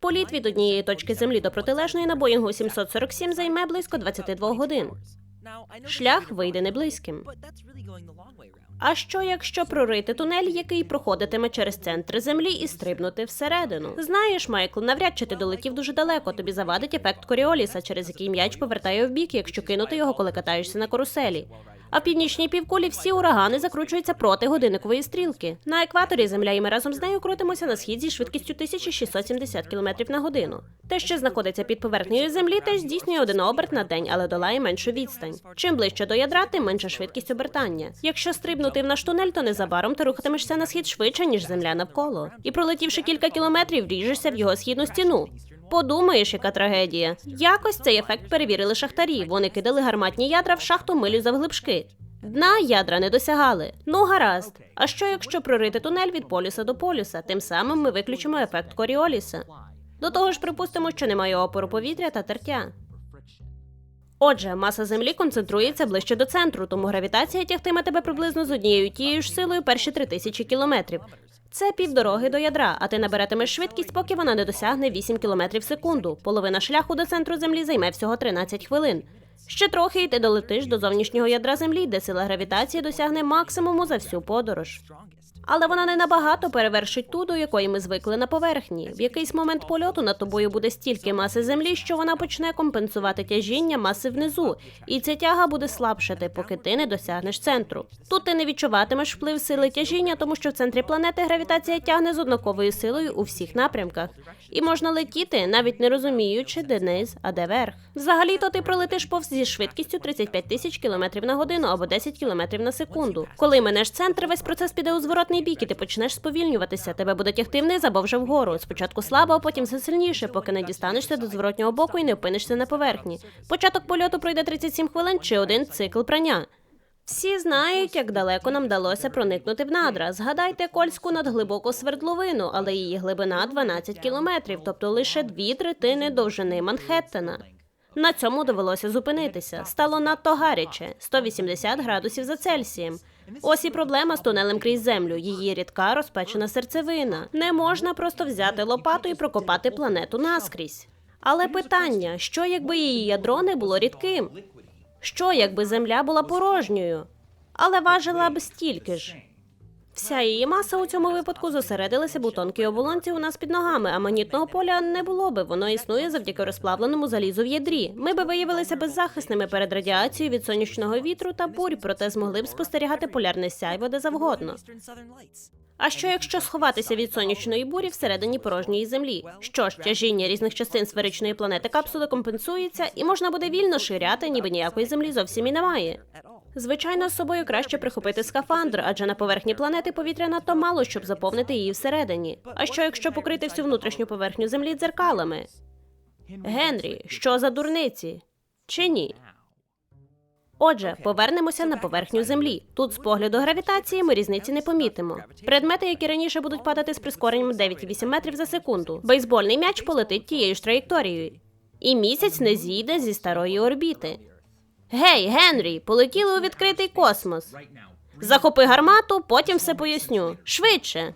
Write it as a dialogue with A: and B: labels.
A: Політ від однієї точки землі до протилежної на Боїнгу 747 займе близько 22 годин. Шлях вийде неблизьким. А що якщо прорити тунель, який проходитиме через центр землі і стрибнути всередину? Знаєш, Майкл, навряд чи ти долетів дуже далеко. Тобі завадить ефект Коріоліса, через який м'яч повертає в бік, якщо кинути його, коли катаєшся на каруселі. А в північній півкулі всі урагани закручуються проти годинникової стрілки. На екваторі земля і ми разом з нею крутимося на схід зі швидкістю 1670 км на годину. Те, що знаходиться під поверхнею землі, теж здійснює один оберт на день, але долає меншу відстань. Чим ближче до ядра, тим менша швидкість обертання. Якщо стрибнути в наш тунель, то незабаром ти рухатимешся на схід швидше, ніж земля навколо. І пролетівши кілька кілометрів, ріжешся в його східну стіну. Подумаєш, яка трагедія. Якось цей ефект перевірили шахтарі. Вони кидали гарматні ядра в шахту милю завглибшки. Дна ядра не досягали. Ну гаразд. А що якщо прорити тунель від полюса до полюса? Тим самим ми виключимо ефект Коріоліса. До того ж, припустимо, що немає опору повітря та тертя. Отже, маса землі концентрується ближче до центру, тому гравітація тягтиме тебе приблизно з однією тією ж силою перші три тисячі кілометрів. Це півдороги до ядра, а ти наберетимеш швидкість, поки вона не досягне 8 км в секунду. Половина шляху до центру землі займе всього 13 хвилин. Ще трохи і ти долетиш до зовнішнього ядра землі, де сила гравітації досягне максимуму за всю подорож. Але вона не набагато перевершить ту, до якої ми звикли на поверхні. В якийсь момент польоту над тобою буде стільки маси землі, що вона почне компенсувати тяжіння маси внизу, і ця тяга буде слабшати, поки ти не досягнеш центру. Тут ти не відчуватимеш вплив сили тяжіння, тому що в центрі планети гравітація тягне з однаковою силою у всіх напрямках, і можна летіти, навіть не розуміючи, де низ, а де верх. Взагалі, то ти пролетиш повз зі швидкістю 35 тисяч кілометрів на годину або 10 кілометрів на секунду. Коли минеш центр, весь процес піде у зворотний бік, і ти почнеш сповільнюватися. Тебе буде тягти вниз або вже вгору. Спочатку слабо, а потім все сильніше, поки не дістанешся до зворотнього боку і не опинишся на поверхні. Початок польоту пройде 37 хвилин чи один цикл прання. Всі знають, як далеко нам вдалося проникнути в надра. Згадайте кольську надглибоку свердловину, але її глибина 12 кілометрів, тобто лише дві третини довжини Манхеттена. На цьому довелося зупинитися. Стало надто гаряче 180 градусів за Цельсієм. Ось і проблема з тунелем крізь землю. Її рідка розпечена серцевина. Не можна просто взяти лопату і прокопати планету наскрізь. Але питання: що якби її ядро не було рідким? Що якби земля була порожньою, але важила б стільки ж. Вся її маса у цьому випадку зосередилася б у тонкій оболонці у нас під ногами, а магнітного поля не було би. Воно існує завдяки розплавленому залізу в ядрі. Ми би виявилися беззахисними перед радіацією від сонячного вітру та бурь, проте змогли б спостерігати полярне сяйво де завгодно. А що якщо сховатися від сонячної бурі всередині порожньої землі? Що ж, тяжіння різних частин сферичної планети капсули компенсується, і можна буде вільно ширяти, ніби ніякої землі зовсім і немає. Звичайно, з собою краще прихопити скафандр, адже на поверхні планети повітря надто мало, щоб заповнити її всередині. А що якщо покрити всю внутрішню поверхню землі дзеркалами? Генрі, що за дурниці? Чи ні? Отже, повернемося на поверхню землі. Тут з погляду гравітації ми різниці не помітимо. Предмети, які раніше будуть падати з прискоренням 9,8 метрів за секунду. Бейсбольний м'яч полетить тією ж траєкторією. І місяць не зійде зі старої орбіти. Гей, Генрі, полетіли у відкритий космос. Захопи гармату, потім все поясню. Швидше.